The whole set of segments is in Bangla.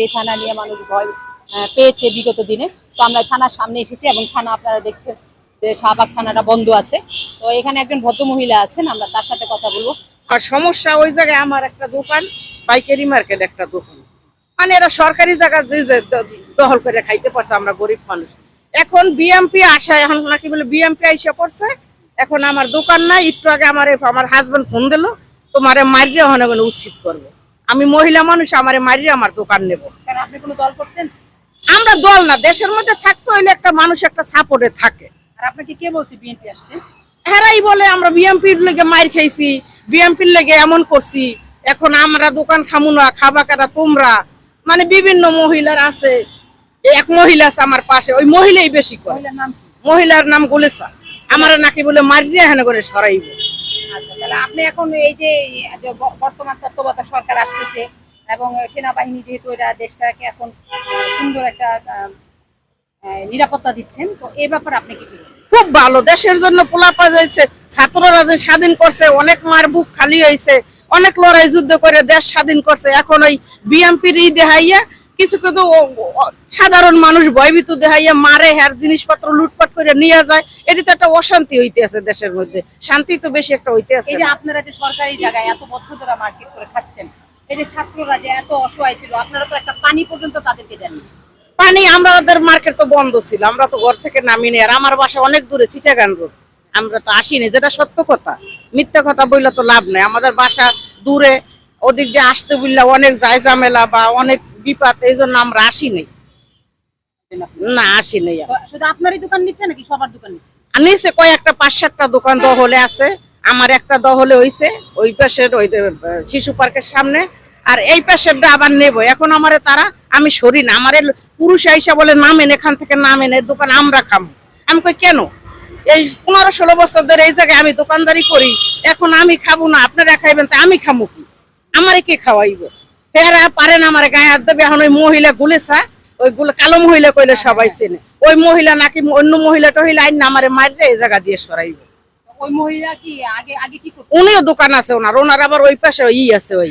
যে থানা নিয়ে মানুষ ভয় পেয়েছে বিগত দিনে। তো আমরা থানার সামনে এসেছি এবং থানা আপনারা দেখছেন যে শাহবাগ থানাটা বন্ধ আছে। তো এখানে একজন ভদ্র মহিলা আছেন, আমরা তার সাথে কথা বলব। আর সমস্যা ওই জায়গায় আমার একটা দোকান, পাইকারি মার্কেট একটা দোকান। মানে এরা সরকারি জায়গা যে দখল করে খাইতে পারছে, আমরা গরিব মানুষ। এখন বিএমপি আসা এখন নাকি বলে বিএমপি আইসা পড়ছে। এখন আমার দোকান নাই, একটু আগে আমার আমার হাজবেন্ড ফোন দিল। তোমারে মারিয়ে ওখানে উচিত করব। আমি মহিলা মানুষ আমারে মারিয়ে আমার দোকান নেব। আপনি কোনো দল করতেন? আমরা দল না দেশের মধ্যে থাকতে হইলে একটা মানুষ একটা সাপোর্টে থাকে। আর আপনাকে কে বলছে বিএনপি আসছে? হেরাই বলে আমরা বিএমপির লেগে মার খাইছি বিএমপির লেগে এমন করছি। এখন আমরা দোকান খামু না খাবা কাটা তোমরা। মানে বিভিন্ন মহিলার আছে এক মহিলা আছে আমার পাশে ওই মহিলাই বেশি করে। মহিলার নাম কি? মহিলার নাম গুলেসা। আমার নাকি বলে মারিয়ে হেনে করে সরাইব। আচ্ছা তাহলে আপনি এখন এই যে বর্তমান তত্ত্বাবধায়ক সরকার আসতেছে এবং সেনাবাহিনী যেহেতু এটা দেশটাকে এখন সুন্দর একটা নিরাপত্তা দিচ্ছেন, তো এই ব্যাপারে আপনি কিছু খুব ভালো, দেশের জন্য পোলাপা যাইছে, ছাত্ররা যে স্বাধীন করছে, অনেক মার বুক খালি হয়েছে অনেক লড়াই যুদ্ধ করে দেশ স্বাধীন করছে, এখন ওই বিএমপির ই দেহাইয়া কিছু ও- সাধারণ মানুষ ভয়ভীত দেহাইয়া মারে হ্যার জিনিসপত্র লুটপাট করে নিয়ে যায়। এটি তো একটা অশান্তি হইতে আছে দেশের মধ্যে। শান্তি তো বেশি একটা হইতে আছে। আপনারা যে সরকারি জায়গায় এত বছর ধরে মার্কেট করে খাচ্ছেন এই যে ছাত্ররা যে এত অসহায় ছিল আপনারা তো একটা পানি পর্যন্ত তাদেরকে দেন পানি আমাদের মার্কেট তো বন্ধ ছিল আমরা তো ঘর থেকে নামিনি। আর আমার বাসা অনেক দূরে চিটাগান রোড। আমরা তো আসিনি যেটা সত্য কথা। মিথ্যা কথা বললে তো লাভ নেই। আমাদের বাসা দূরে ওদিক দিয়ে আসতে বললে অনেক যায় ঝামেলা বা অনেক বিপদ এই জন্য আমরা আসিনি না আসিনি আর। শুধু আপনারই দোকান নিচ্ছে নাকি সবার দোকান নিচ্ছে? আর নিচে কয়েকটা পাঁচ সাতটা দোকান দহলে আছে। আমার একটা দহলে হইছে ওই পাশের ওই শিশু পার্কের সামনে। আর এই পাশেরটা আবার নেব। এখন আমারে তারা আমি সরি না আমার পুরুষ আইসা বলে নামেন এখান থেকে নামেন এর দোকান আমরা খাব আমি কই কেন? এই পনেরো ষোলো বছর ধরে এই জায়গায় আমি দোকানদারি করি। এখন আমি খাব না আপনারা খাইবেন তা আমি খামো কি? আমারে কে খাওয়াইব? ফেরা পারেন আমার গায়ে হাত দেবে। এখন ওই মহিলা গুলেছা ওই গুলো কালো মহিলা কইলে সবাই চেনে। ওই মহিলা নাকি অন্য মহিলা টহিলা আইন আমারে মারলে এই জায়গা দিয়ে সরাইব। ওই মহিলা কি আগে আগে কি উনিও দোকান আছে ওনার ওনার আবার ওই পাশে ই আছে ওই।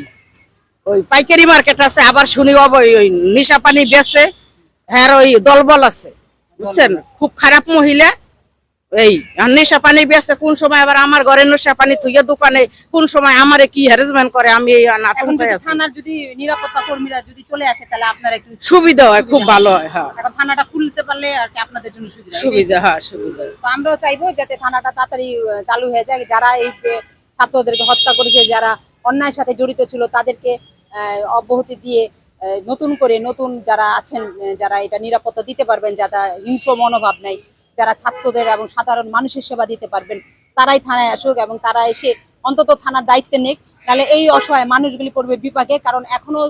ওই পাইকারি মার্কেট আছে আবার শুনি ওই ওই নিশা পানি বেচে হ্যাঁ ওই দলবল আছে। বুঝছেন? খুব খারাপ মহিলা এই আর নেশা পানি বেচে কোন সময় আবার আমার ঘরে নেশা পানি থুইয়া দোকানে কোন সময় আমারে কি হ্যারাসমেন্ট করে আমি এই আতঙ্কে আছি। থানার যদি নিরাপত্তা কর্মীরা যদি চলে আসে তাহলে আপনারা একটু সুবিধা হয় খুব ভালো হয়। হ্যাঁ এখন থানাটা খুলতে পারলে আর কি আপনাদের জন্য সুবিধা সুবিধা হ্যাঁ সুবিধা। তো আমরাও চাইব যাতে থানাটা তাড়াতাড়ি চালু হয়ে যায়। যারা এই ছাত্রদেরকে হত্যা করেছে যারা অন্যায়ের সাথে জড়িত ছিল তাদেরকে অব্যাহতি দিয়ে নতুন করে নতুন যারা আছেন যারা এটা নিরাপত্তা দিতে পারবেন যারা হিংস্র মনোভাব নেই যারা ছাত্রদের এবং সাধারণ মানুষের সেবা দিতে পারবেন, তারাই থানায় আসুক এবং তারা এসে অন্তত থানার দায়িত্বে নেক। তাহলে এই অসহায় মানুষগুলি পড়বে বিপাকে, কারণ এখনও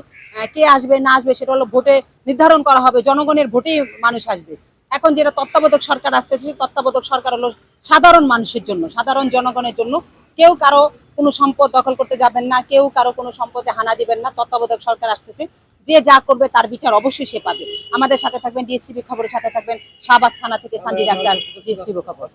কে আসবে, না আসবে সেটা হলো ভোটে নির্ধারণ করা হবে। জনগণের ভোটেই মানুষ আসবে। এখন যেটা তত্ত্বাবধায়ক সরকার আসতেছে, সেই তত্ত্বাবধায়ক সরকার হলো সাধারণ মানুষের জন্য, সাধারণ জনগণের জন্য। কেউ কারও কোনো সম্পদ দখল করতে যাবেন না, কেউ কারও কোনো সম্পদে হানা দিবেন না, তত্ত্বাবধায়ক সরকার আসতেছে। যে যা করবে তার বিচার অবশ্যই সে পাবে। আমাদের সাথে থাকবেন ডিএসটিভি খবরের সাথে থাকবেন, শাহবাগ থানা থেকে সান্দি ডাক্তার ডিএসটিভি খবর।